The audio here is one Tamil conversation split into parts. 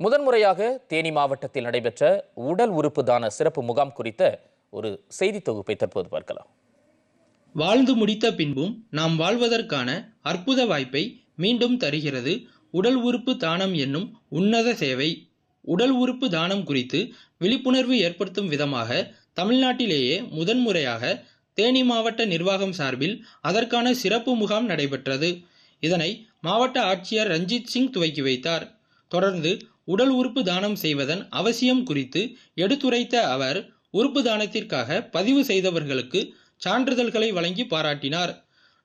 முதன்முறையாக தேனி மாவட்டத்தில் நடைபெற்ற உடல் உறுப்பு தான சிறப்பு முகாம் குறித்த ஒரு செய்தி தொகுப்பை தற்போது பார்க்கலாம். வாழ்ந்து முடித்த பின்பும் நாம் வாழ்வதற்கான அற்புத வாய்ப்பை மீண்டும் தருகிறது உடல் உறுப்பு தானம் என்னும் உன்னத சேவை. உடல் உறுப்பு தானம் குறித்து விழிப்புணர்வு ஏற்படுத்தும் விதமாக தமிழ்நாட்டிலேயே முதன்முறையாக தேனி மாவட்ட நிர்வாகம் சார்பில் அதற்கான சிறப்பு முகாம் நடைபெற்றது. இதனை மாவட்ட ஆட்சியர் ரஞ்சித் சிங் துவக்கி வைத்தார். தொடர்ந்து உடல் உறுப்பு தானம் செய்வதன் அவசியம் குறித்து எடுத்துரைத்த அவர் உறுப்பு தானத்திற்காக பதிவு செய்தவர்களுக்கு சான்றிதழ்களை வழங்கி பாராட்டினார்.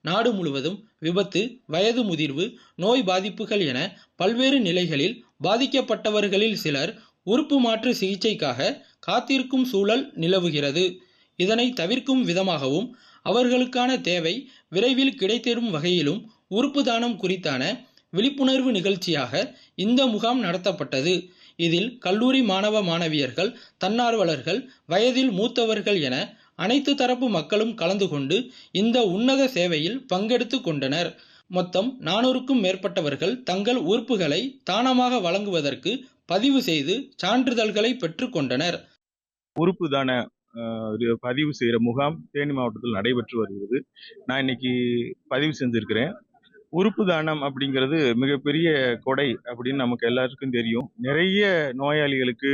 நாடு முழுவதும் விபத்து வயது முதிர்வு நோய் பாதிப்புகள் என பல்வேறு நிலைகளில் பாதிக்கப்பட்டவர்களில் சிலர் உறுப்பு மாற்று சிகிச்சைக்காக காத்திருக்கும் சூழல் நிலவுகிறது. இதனை தவிர்க்கும் விதமாகவும் அவர்களுக்கான தேவை விரைவில் கிடைத்திடும் வகையிலும் உறுப்பு தானம் குறித்தான விழிப்புணர்வு நிகழ்ச்சியாக இந்த முகாம் நடத்தப்பட்டது. இதில் கல்லூரி மாணவ மாணவியர்கள் தன்னார்வலர்கள் வயதில் மூத்தவர்கள் என அனைத்து தரப்பு மக்களும் கலந்து கொண்டு இந்த உன்னத சேவையில் பங்கெடுத்து கொண்டனர். மொத்தம் நானூறுக்கும் மேற்பட்டவர்கள் தங்கள் உறுப்புகளை தானமாக வழங்குவதற்கு பதிவு செய்து சான்றிதழ்களை பெற்றுக்கொண்டனர் உறுப்பு தான பதிவு செய்கிற முகாம் தேனி மாவட்டத்தில் நடைபெற்று வருகிறது. நான் இன்னைக்கு பதிவு செஞ்சிருக்கிறேன். உறுப்பு தானம் அப்படிங்கிறது மிகப்பெரிய கொடை அப்படின்னு நமக்கு எல்லாருக்கும் தெரியும். நிறைய நோயாளிகளுக்கு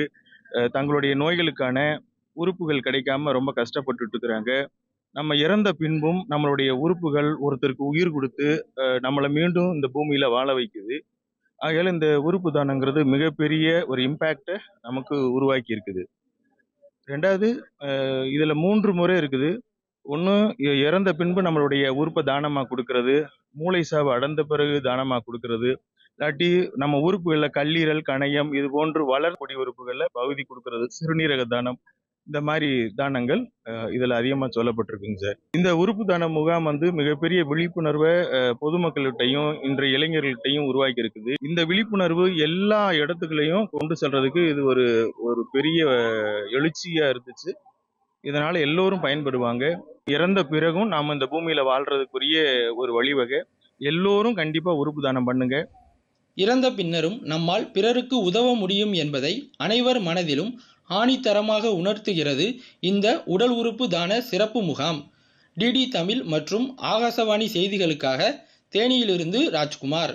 தங்களுடைய நோய்களுக்கான உறுப்புகள் கிடைக்காம ரொம்ப கஷ்டப்பட்டுட்டு இருக்கிறாங்க நம்ம இறந்த பின்பும் நம்மளுடைய உறுப்புகள் ஒருத்தருக்கு உயிர் கொடுத்து நம்மளை மீண்டும் இந்த பூமியில வாழ வைக்குது. ஆகையால இந்த உறுப்பு தானங்கிறது மிகப்பெரிய ஒரு இம்பேக்டை நமக்கு உருவாக்கி இருக்குது ரெண்டாவது இதில் மூன்று முறை இருக்குது. ஒன்று இறந்த பின்பு நம்மளுடைய உறுப்பை தானமாக கொடுக்கறது மூளை சாவு அடைந்த பிறகு தானமாக கொடுக்கறது இல்லாட்டி நம்ம உறுப்புகளில் கல்லீரல் கணையம் இது போன்று வளர்க்கூடிய உறுப்புகளில் பகுதி கொடுக்கறது சிறுநீரக தானம் இந்த மாதிரி தானங்கள் இதில் அதிகமாக சொல்லப்பட்டிருக்குங்க சார். இந்த உறுப்பு தான முகாம் வந்து மிகப்பெரிய விழிப்புணர்வை பொதுமக்கள்கிட்டையும் இன்றைய இளைஞர்கள்ட்டையும் உருவாக்கி இருக்குது இந்த விழிப்புணர்வு எல்லா இடத்துக்குள்ளேயும் கொண்டு செல்றதுக்கு இது ஒரு ஒரு பெரிய எழுச்சியாக இருந்துச்சு. இதனால் எல்லோரும் பயன்படுவாங்க. இறந்த பிறகும் நாம் இந்த பூமியில வாழ்றதுக்குரிய ஒரு வழிவகை. எல்லோரும் கண்டிப்பா உறுப்பு தானம் பண்ணுங்க. இறந்த பின்னரும் நம்மால் பிறருக்கு உதவ முடியும் என்பதை அனைவர் மனதிலும் ஆணித்தரமாக உணர்த்துகிறது இந்த உடல் உறுப்பு தான சிறப்பு முகாம். டிடி தமிழ் மற்றும் ஆகாசவாணி செய்திகளுக்காக தேனியிலிருந்து ராஜ்குமார்.